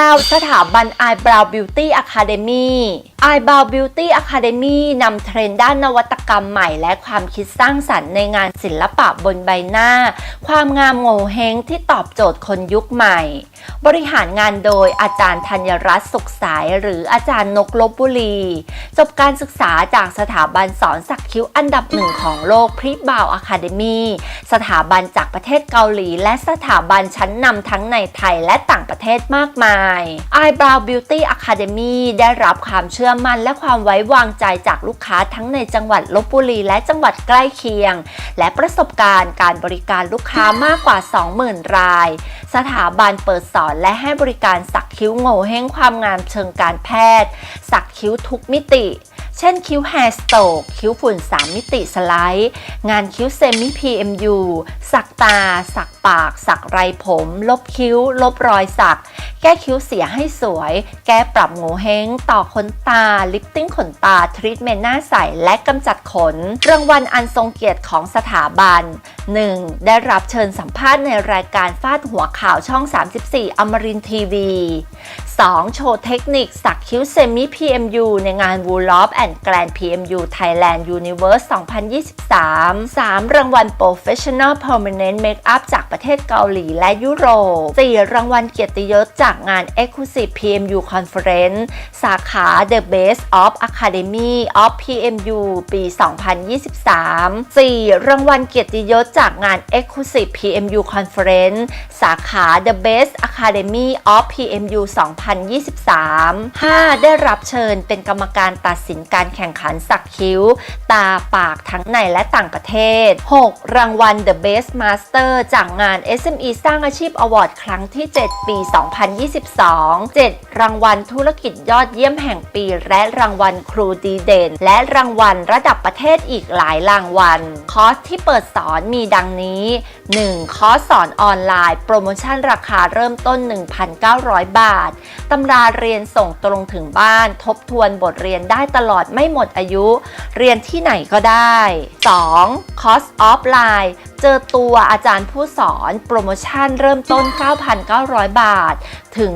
9 สถาบัน Eyebrow Beauty Academy Eyebrow Beauty Academy นำเทรนด์ด้านนวัตกรรมใหม่ และความคิดสร้างสรรค์ในงานศิลปะบนใบหน้า ความงามโง่เฮงที่ตอบโจทย์คนยุคใหม่ บริหารงานโดยอาจารย์ธัญรัตน์สุขสาย หรืออาจารย์นกลบบุรี จบการศึกษาจากสถาบันสอนสักคิ้วอันดับหนึ่งของโลกพริบาวอะคาเดมีสถาบันจากประเทศเกาหลี และสถาบันชั้นนำทั้งในไทยและต่างประเทศมากมาย Eyebrow Beauty Academy ได้รับความเชื่อมั่นและความไว้วางใจจากลูกค้าทั้งในจังหวัดลบบุรีและจังหวัดใกล้เคียง และประสบการณ์การบริการลูกค้ามากกว่า 20,000 ราย สถาบันเปิดสอนและให้บริการสักคิ้วโง่เห้งความงามเชิงการแพทย์ สักคิ้วทุกมิติ เช่นคิ้วแฮร์สโตกคิ้วฝุ่น 3 มิติสไลด์ งานคิ้วเซมิ PMU สักตา สักปาก สักไรผม ลบคิ้ว ลบรอยสัก แก้คิ้วเสียให้สวย แก้ปรับโงเฮง ต่อขนตา ลิปติ้งขนตา ทรีทเมนต์หน้าใส และกำจัดขน รางวัลอันทรงเกียรติของสถาบัน 1. ได้รับเชิญสัมภาษณ์ในรายการฟาดหัวข่าวช่อง 34 อมรินทีวี 2. โชว์เทคนิคสักคิ้วเซมิ PMU ในงาน w o o l o f and Grand PMU Thailand Universe 2023 3. รางวัล Professional Permanent Makeup จากประเทศเกาหลีและยุโรป 4. รางวัลเกียรติยศจากงาน Exclusive PMU Conference สาขา The Best of Academy of PMU ปี 2023 4. รางวัลเกียรติยศจากงาน Exclusive PMU Conference สาขา The Best Academy of PMU 2023 5. ได้รับเชิญเป็นกรรมการตัดสินการแข่งขันสักคิ้ว ตาปากทั้งในและต่างประเทศ 6. รางวัล The Best Master จากงาน SME สร้างอาชีพอวอร์ดครั้งที่ 7 ปี2022 7. รางวัลธุรกิจยอดเยี่ยมแห่งปี และรางวัลครูดีเด่น และรางวัลระดับประเทศอีกหลายรางวัล คอร์สที่เปิดสอนมีดังนี้ 1. คอร์สสอนออนไลน์ โปรโมชั่นราคาเริ่มต้น 1,900 บาท ตำราเรียนส่งตรงถึงบ้าน ทบทวนบทเรียนได้ตลอดไม่หมดอายุ เรียนที่ไหนก็ได้ 2. คอร์สออฟไลน์เจอตัวอาจารย์ผู้สอนโปรโมชั่นเริ่มต้น 9,900 บาท ถึง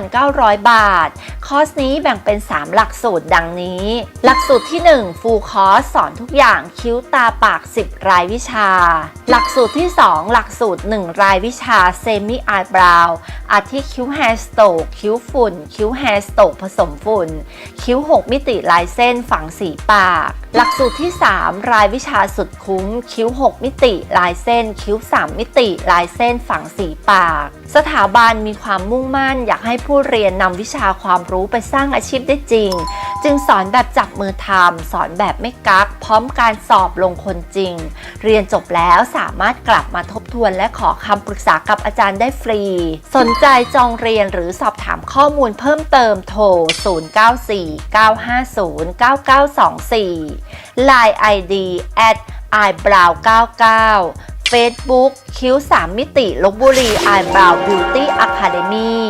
49,900 บาท คอร์สนี้แบ่งเป็น 3 หลักสูตรดังนี้ หลักสูตรที่ 1 ฟูลคอร์สสอนทุกอย่างคิ้วตาปาก 10 รายวิชา หลักสูตรที่ 2 หลักสูตร 1 รายวิชาเซมิอายบราวอาทิคิ้วแฮร์สโตกคิ้วฝุ่น คิ้วแฮร์สโตกผสมฝุ่น คิ้ว 6 มิติลายเส้นฝังสีปาก หลักสูตรที่ 3 รายวิชาสุดคุ้ม คิ้ว 6 มิติลายเส้น คิ้ว 3 มิติลายเส้นฝังสีปาก สถาบันมีความมุ่งมั่น อยากให้ผู้เรียนนำวิชาความรู้ไปสร้างอาชีพได้จริง จึงสอนแบบจับมือทำสอนแบบไม่กัก พร้อมการสอบลงคนจริง เรียนจบแล้วสามารถกลับมาทบทวนและขอคำปรึกษากับอาจารย์ได้ฟรี สนใจจองเรียนหรือสอบถามข้อมูลเพิ่มเติมโทร 0949509924 Line ID at eyebrow 99 Facebook คิ้ว 3 มิติลบบุรี Eyebrow Beauty Academy